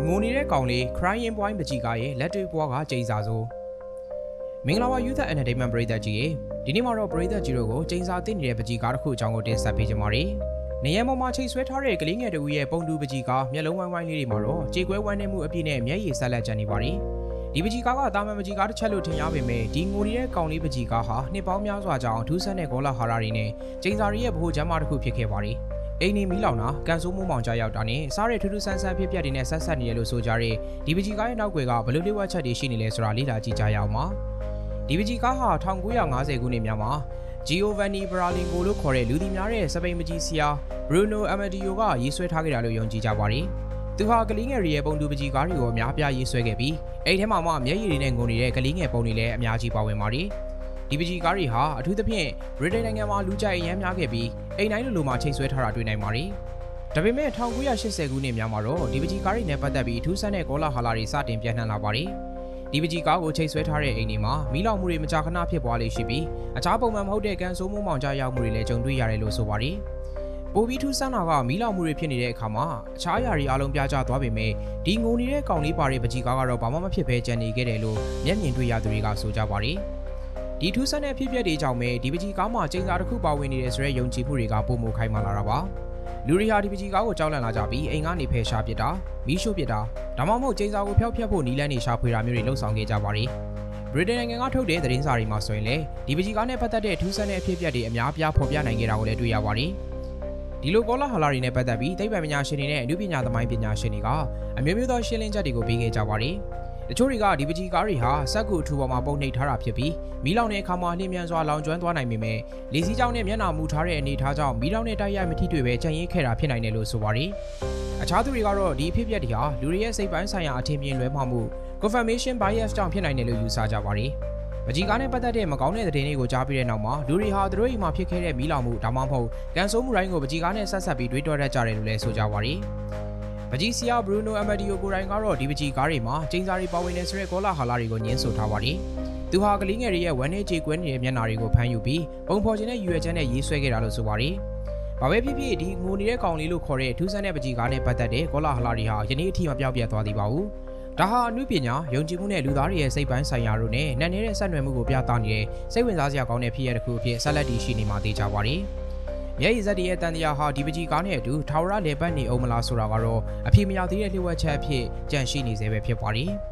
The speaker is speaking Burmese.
ငိုနေတဲ့ကောင်လေး Crying Point ပကြီးကားရဲ့လက်တွေ့ဘွားကကျိန်စာဆိုမင်္ဂလာပါ Youth Entertainment ပရိသတ်ကြီးရေဒီနေ့မှာတော့ပရိသတ်ကြီးတို့ကိုကျိန်စာတင်နေတဲ့ပကြီးကားတစ်ခုအကြောင်းကိုတင်ဆက်ပေးကြပါမယ်။နေရပေါ်မှာချိတ်ဆွဲထားတဲ့ကလေးငယ်တူရဲ့ပုံတူပကြီးကားမျက်လုံးဝိုင်းဝိုင်းလေးတွေမှာတော့ကြေကွဲဝမ်းနေမှုအပြည့်နဲ့မျက်ရည်ဆက်လက်ကြံနေပါတယ်။ဒီပကြီးကားကတာမန်ပကြီးကားတစ်ချက်လို့ထင်ရပေမဲ့ဒီငိုနေတဲ့ကောင်လေးပကြီးကားဟာနှစ်ပေါင်းများစွာကြောင်ထူးဆန်းတဲ့ဂေါ်လာဟာရာတွေနဲ့ကျိန်စာရီရဲ့ဗဟိုကျမ်းမာတစ်ခုဖြစ်ခဲ့ပါတယ်။ အိမ်နေမီလောင်တာကန်ဆိုးမှုမောင်ကြရောက်တာနဲ့စားရထူးထူးဆန်းဆန်းဖြစ်ပျက်တွေနဲ့ဆက်ဆက်နေရလို့ဆိုကြတဲ့ဒီပကြီးကားရဲ့နောက်ွယ်ကဘယ်လိုလေးဝက်ချက်တွေရှိနေလဲဆိုတာလေ့လာကြည့်ကြရအောင်ပါဒီပကြီးကားဟာ1950ခုနှစ်များမှာ Giovanni Bralingo လို့ခေါ်တဲ့လူသိများတဲ့စပိန်ပကြီးဆရာ Bruno Amadio ကရေးဆွဲထားခဲ့တာလို့ယုံကြည်ကြပါတယ်သူဟာကလေးငယ်တွေရဲ့ပုံတူပကြီးကားတွေကိုအများအပြားရေးဆွဲခဲ့ပြီးအဲ့ထဲမှာမှမျက်ရည်တွေနဲ့ငုံနေတဲ့ကလေးငယ်ပုံတွေလည်းအများကြီးပါဝင်ပါတယ် ဒီပကြီးကားတွေဟာအထူးသဖြင့်ဗြိတိန်နိုင်ငံမှာလူကြိုက်အများများခဲ့ပြီးအိမ်တိုင်းလိုလိုမှာချိန်ဆွဲထားတာတွေ့နိုင်ပါတယ်။ဒါပေမဲ့1980ခုနှစ်များမှာတော့ဒီပကြီးကားတွေနဲ့ပတ်သက်ပြီးထူးဆန်းတဲ့ကောလာဟာလာတွေစတင်ပြန့်နှံ့လာပါတယ်။ဒီပကြီးကားကိုချိန်ဆွဲထားတဲ့အိမ်တွေမှာမီးလောင်မှုတွေမကြာခဏဖြစ်ပွားလေရှိပြီးအခြားပုံမှန်မဟုတ်တဲ့ကန်ဆိုးမှုမောင်ကြရောက်မှုတွေလည်းကြုံတွေ့ရတယ်လို့ဆိုပါတယ်။ပိုပြီးထူးဆန်းတာကမီးလောင်မှုတွေဖြစ်နေတဲ့အခါမှာအခြားအရာတွေအလုံးပြကျသွားပေမဲ့ဒီငိုနေတဲ့ကောင်လေးပါတဲ့ပကြီးကားကတော့ဘာမှမဖြစ်ဘဲကြံနေခဲ့တယ်လို့မျက်မြင်တွေ့ရသူတွေကဆိုကြပါတယ်။ ဒီထူးဆန်းတဲ့ဖြစ်ပျက်တွေကြောင့်ပဲဒီပကြီးကားမှာကျင်းစာတစ်ခုပါဝင်နေတဲ့ဆိုတဲ့ယုံကြည်မှုတွေကပုံမခိုင်းမှလာတာပါလူတွေဟာဒီပကြီးကားကိုကြောက်လန့်လာကြပြီးအိမ်ကနေဖယ်ရှားပစ်တာမီးရှို့ပစ်တာဒါမှမဟုတ်ကျင်းစာကိုဖျောက်ဖျက်ဖို့နီးလန်းနေရှာဖွေတာမျိုးတွေလှုပ်ဆောင်ခဲ့ကြပါတယ်ဗြိတိန်နိုင်ငံကထုတ်တဲ့သတင်းစာတွေမှာဆိုရင်လည်းဒီပကြီးကားနဲ့ပတ်သက်တဲ့ထူးဆန်းတဲ့အဖြစ်အပျက်တွေအများအပြားဖော်ပြနိုင်ခဲ့တာကိုလည်းတွေ့ရပါတယ်ဒီလိုကောလာဟလာတွေနဲ့ပတ်သက်ပြီးသိပ္ပံပညာရှင်တွေနဲ့အမှုပညာသမိုင်းပညာရှင်တွေကအမျိုးမျိုးသောရှင်းလင်းချက်တွေကိုပေးခဲ့ကြပါတယ်။ တချို့တွေကဒီပကြီးကားတွေဟာစက်ကူအထူပေါ်မှာပုံနှိပ်ထားတာဖြစ်ပြီးမီးလောင်တဲ့အခါမှာလျင်မြန်စွာလောင်ကျွမ်းသွားနိုင်ပေမဲ့လေစီးကြောင်နဲ့မျက်နှာမူထားတဲ့အနေအထားကြောင့်မီးလောင်တဲ့တိုက်ရိုက်မထိတွေ့ပဲကြံ့ရင်ခဲ့တာဖြစ်နိုင်တယ်လို့ဆိုပါတယ်။အခြားသူတွေကတော့ဒီအဖြစ်အပျက်တွေဟာလူတွေရဲ့စိတ်ပိုင်းဆိုင်ရာအထင်မြင်လွဲမှားမှု confirmation bias ကြောင့်ဖြစ်နိုင်တယ်လို့ယူဆကြပါတယ်။ပကြီးကားနဲ့ပတ်သက်တဲ့မကောင်းတဲ့သတင်းတွေကိုကြားပြီးတဲ့နောက်မှာလူတွေဟာသူတို့အိမ်မှာဖြစ်ခဲ့တဲ့မီးလောင်မှုဒါမှမဟုတ်ကန်ဆိုးမှုတိုင်းကိုပကြီးကားနဲ့ဆက်ဆက်ပြီးတွေးတောတတ်ကြတယ်လို့လည်းဆိုကြပါတယ်။ ပကြီးဆီယာဘရူနိုအမဒီယိုကိုရိုင်ကတော့ဒီပကြီးကားတွေမှာကျင်းစာတွေပါဝင်နေဆိုတဲ့ကောလာဟာလာတွေကိုညှင်းဆိုထားပါတယ်။သူဟာကလေးငယ်တွေရဲ့ဝမ်းနေကြေကွဲနေတဲ့မျက်နှာတွေကိုဖမ်းယူပြီးပုံဖော်ခြင်းနဲ့ရွယ်ချက်နဲ့ရေးဆွဲခဲ့တာလို့ဆိုပါတယ်။ဘာပဲဖြစ်ဖြစ်ဒီငိုနေတဲ့ကောင်လေးလို့ခေါ်တဲ့ထူးဆန်းတဲ့ပကြီးကားနဲ့ပတ်သက်တဲ့ကောလာဟာလာတွေဟာယနေ့အထိမပြောင်းပြတ်သွားသေးပါဘူး။ဒါဟာအမှုပညာယုံကြည်မှုနဲ့လူသားတွေရဲ့စိတ်ပိုင်းဆိုင်ရာတို့နဲ့နှံ့နေတဲ့ဆက်နွယ်မှုကိုပြသနေတဲ့စိတ်ဝင်စားစရာကောင်းတဲ့ဖြစ်ရပ်တစ်ခုအဖြစ်ဆက်လက်တည်ရှိနေမှာသိကြပါတယ်။ မျက်ရည်စက်တွေရဲ့တန်တရားဟာဒီပကြီးကားနဲ့အတူထာဝရလေပတ်နေအောင်မလားဆိုတာကတော့အပြေမရသေးတဲ့လျှို့ဝှက်ချက်အဖြစ်ကြန့်ရှိနေသေးပဲဖြစ်ပါတယ်။